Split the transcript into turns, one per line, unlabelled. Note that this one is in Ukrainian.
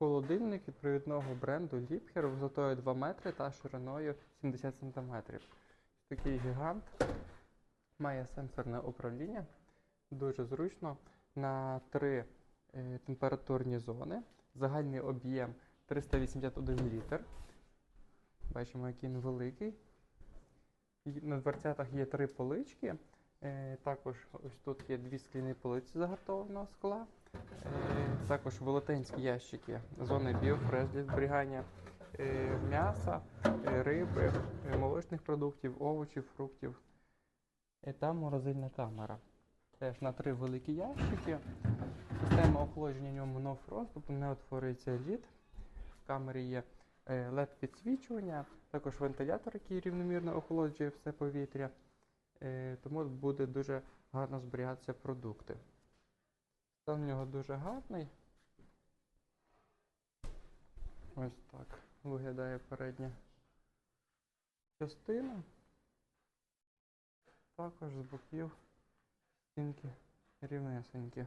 Холодильник від провідного бренду Liebherr висотою 2 метри та шириною 70 см. Такий гігант має сенсорне управління, дуже зручно на три е, температурні зони. Загальний об'єм 381 літр. Бачимо, який він великий. І На дверцятах є три полички. Е, Також ось тут є дві скляні полиці загартованого скла. Е, Також велетенські ящики, зони біофреш для зберігання е, м'яса, риби, молочних продуктів, овочів, фруктів. І там морозильна камера. Теж на три великі ящики. Система охолодження в ньому No Frost, тобто не утворюється лід. В камері є LED-підсвічування, також вентилятор, який рівномірно охолоджує все повітря. Е, Тому буде дуже гарно зберігатися продукти. Стан в нього дуже гарний. Ось так виглядає передня частина. Також з боків стінки рівнесенькі.